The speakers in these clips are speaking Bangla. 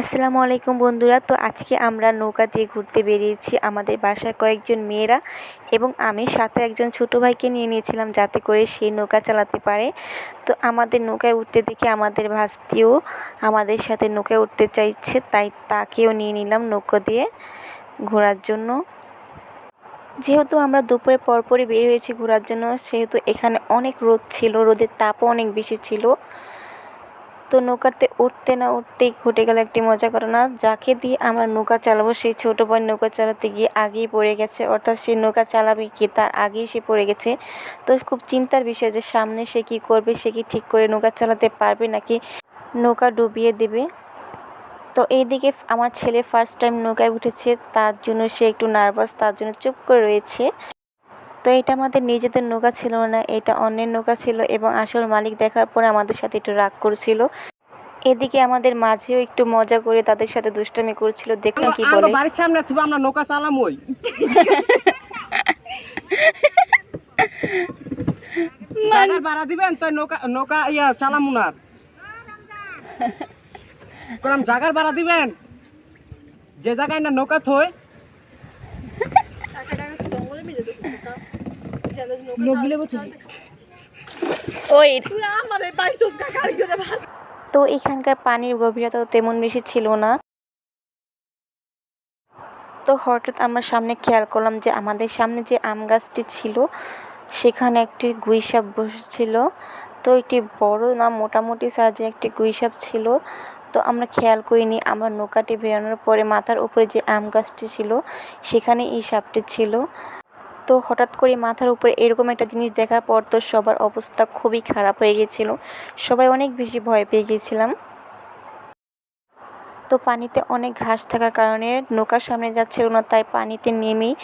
আসসালামু আলাইকুম বন্ধুরা। তো আজকে আমরা নৌকা দিয়ে ঘুরতে বেরিয়েছি আমাদের বাসায় কয়েকজন মেয়েরা এবং আমি সাথে একজন ছোটো ভাইকে নিয়ে নিয়েছিলাম যাতে করে সে নৌকা চালাতে পারে। তো আমাদের নৌকায় উঠতে দেখে আমাদের ভাস্তিও আমাদের সাথে নৌকায় উঠতে চাইছে, তাই তাকেও নিয়ে নিলাম নৌকা দিয়ে ঘোরার জন্য। যেহেতু আমরা দুপুরে পরপরই বের হয়েছি ঘোরার জন্য, সেহেতু এখানে অনেক রোদ ছিল, রোদের তাপও অনেক বেশি ছিল। তো নৌকাতে উঠতে না উঠতেই ঘটে গেল একটি মজা ঘটনা। যাকে দিয়ে আমরা নৌকা চালাবো, সেই ছোটো বোন নৌকা চালাতে গিয়ে আগেই পড়ে গেছে। অর্থাৎ সে নৌকা চালাবে কি, তার আগেই সে পড়ে গেছে। তো খুব চিন্তার বিষয় যে সামনে সে কী করবে, সে কি ঠিক করে নৌকা চালাতে পারবে নাকি নৌকা ডুবিয়ে দেবে? তো এইদিকে আমার ছেলে ফার্স্ট টাইম নৌকায় উঠেছে, তার জন্য সে একটু নার্ভাস তার জন্য চুপ করে রয়েছে। তো এটা আমাদের নিজেদের নৌকা ছিল না এটা অন্যের নৌকা ছিল এবং আসল মালিক দেখার পরে আমাদের সাথে একটু রাগ করছিল। এদিকে আমাদের মাঝেও একটু মজা করে তাদের সাথে দুষ্টামি করছিল দেখলাম কি বলে। বাড়ির সামনে তুমি আমরা নৌকা চালাম ওই ভাড়া দিবেন তো নৌকা নৌকা ইয়া চালাম উনার কোন জায়গার ভাড়া দিবেন। যে জায়গায় না নৌকা থই ওই। তো এখানকার পানির গভীরতা তেমন বেশি ছিল না। তো হঠাৎ আমরা সামনে খেয়াল করলাম যে আমাদের সামনে যে আম গাছটি ছিল সেখানে একটি গুইসাপ বসেছিল। তো এটি বড় না মোটামুটি সাইজের একটি গুইসাপ ছিল। তো আমরা খেয়াল করিনি আমরা নৌকাটি বেরোনোর পরে মাথার উপরে যে আম গাছটি ছিল সেখানে এই সাপটি ছিল। তো হঠাৎ করে মাথার উপরে এরকম একটা জিনিস দেখার পর তো সবার অবস্থা খুবই খারাপ হয়ে গেছিল। সবাই অনেক বেশি ভয় পেয়ে গিয়েছিলাম তো পানিতে অনেক ঘাস থাকার কারণে নৌকার সামনে যাচ্ছিল না তাই পানিতে নেমেই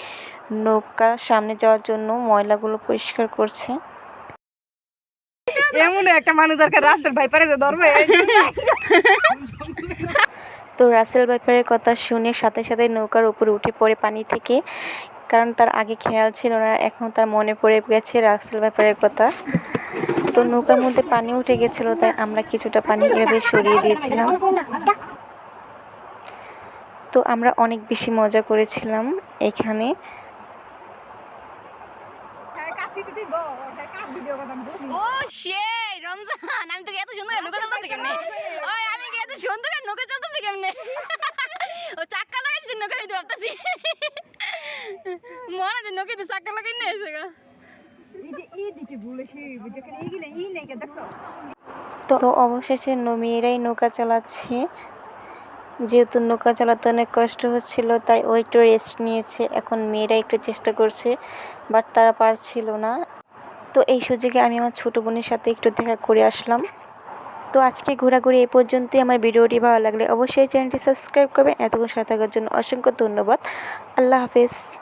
নৌকা সামনে যাওয়ার জন্য ময়লাগুলো পরিষ্কার করছে। এমন একটা মানুষ দরকার রাস্তার ভাই যে ধরবে। তো রাসেল ব্যাপারের কথা শুনে সাথে সাথে নৌকার উপরে উঠে পড়ে পানি থেকে। কারণ তার আগে খেয়াল ছিল না, এখন তার মনে পড়ে গেছে রাসেল ব্যাপারের কথা। তো নৌকার মধ্যে পানি উঠে গেছিল, তাই আমরা কিছুটা পানি এভাবে সরিয়ে দিয়েছিলাম। তো আমরা অনেক বেশি মজা করেছিলাম এখানে। ও সেই, রমজান, আমি এত সুন্দর নৌকা আমি এত সুন্দর লাগাইছি নৌকা ভাবতেছি। মনে নৌকা এসে গা তো অবশেষে ন- মেয়েরাই নৌকা চালাচ্ছে। যেহেতু নৌকা চালাতে অনেক কষ্ট হচ্ছিল তাই ও একটু রেস্ট নিয়েছে। এখন মেয়েরা একটু চেষ্টা করছে বাট তারা পারছিল না। তো এই সুযোগে আমি আমার ছোটো বোনের সাথে একটু দেখা করে আসলাম। তো আজকে ঘোরাঘুরি এই পর্যন্তই। আমার ভিডিওটি ভালো লাগলে অবশ্যই চ্যানেলটি সাবস্ক্রাইব করবেন। এতক্ষণ সাথে থাকার জন্য অসংখ্য ধন্যবাদ। আল্লাহ হাফেজ।